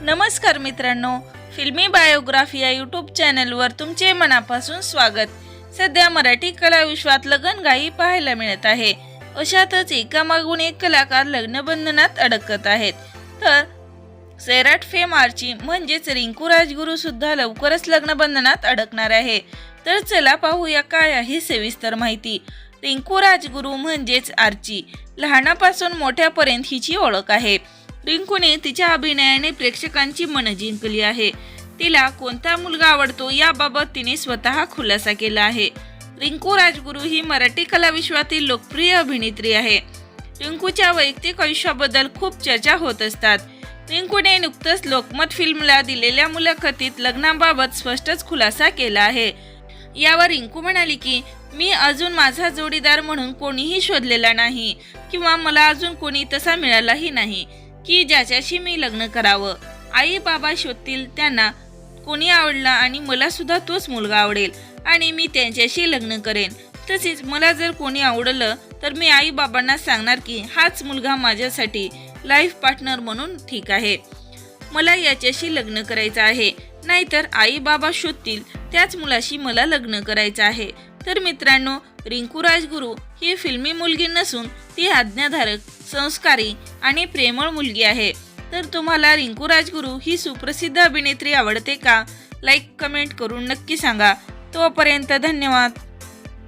नमस्कार मित्रांनो फिल्मी बायोग्राफी या यूट्यूब चॅनलवर तुमचे मनापासून स्वागत. सध्या मराठी कला विश्वात लगनगाई पाहायला मिळत आहे. अशातच एकामागून एक कलाकार लग्नबंधनात अडकत आहेत. तर सैराट फेम आर्ची म्हणजेच रिंकू राजगुरू सुद्धा लवकरच लग्नबंधनात अडकणार आहे. तर चला पाहूया काय आहे सविस्तर माहिती. रिंकू राजगुरू म्हणजेच आर्ची लहानापासून मोठ्यापर्यंत हिची ओळख आहे. रिंकूने तिच्या अभिनयाने प्रेक्षकांची मनं जिंकली आहे. तिला कोणता मुलगा आवडतो याबाबत तिने स्वतः खुलासा केला आहे. रिंकू राजगुरू ही मराठी कलाविश्वातील लोकप्रिय अभिनेत्री आहे. रिंकूच्या वैयक्तिक आयुष्याबद्दल खूप चर्चा होत असतात. रिंकूने नुकतंच लोकमत फिल्मला दिलेल्या मुलाखतीत लग्नाबाबत स्पष्टच खुलासा केला आहे. यावर रिंकू म्हणाली की मी अजून माझा जोडीदार म्हणून कोणीही शोधलेला नाही किंवा मला अजून कोणी तसा मिळालाही नाही. की ज्याच्याशी मी लग्न करावं. आई बाबा शोधतील त्यांना कोणी आवडला आणि मला सुद्धा तोच मुलगा आवडेल आणि मी त्यांच्याशी लग्न करेन. तसेच मला जर कोणी आवडलं तर मी आई बाबांना सांगणार की हाच मुलगा माझ्यासाठी लाईफ पार्टनर म्हणून ठीक आहे. मला याच्याशी लग्न करायचं आहे. नाहीतर आई बाबा शोधतील त्याच मुलाशी मला लग्न करायचं आहे. तर मित्रांनो रिंकू राजगुरू ही फिल्मी मुलगी नसून ती आज्ञाधारक संस्कारी आणि प्रेमळ मुलगी आहे. तर तुम्हाला रिंकू राजगुरू ही सुप्रसिद्ध अभिनेत्री आवडते का? लाईक कमेंट करून नक्की सांगा. तोपर्यंत धन्यवाद.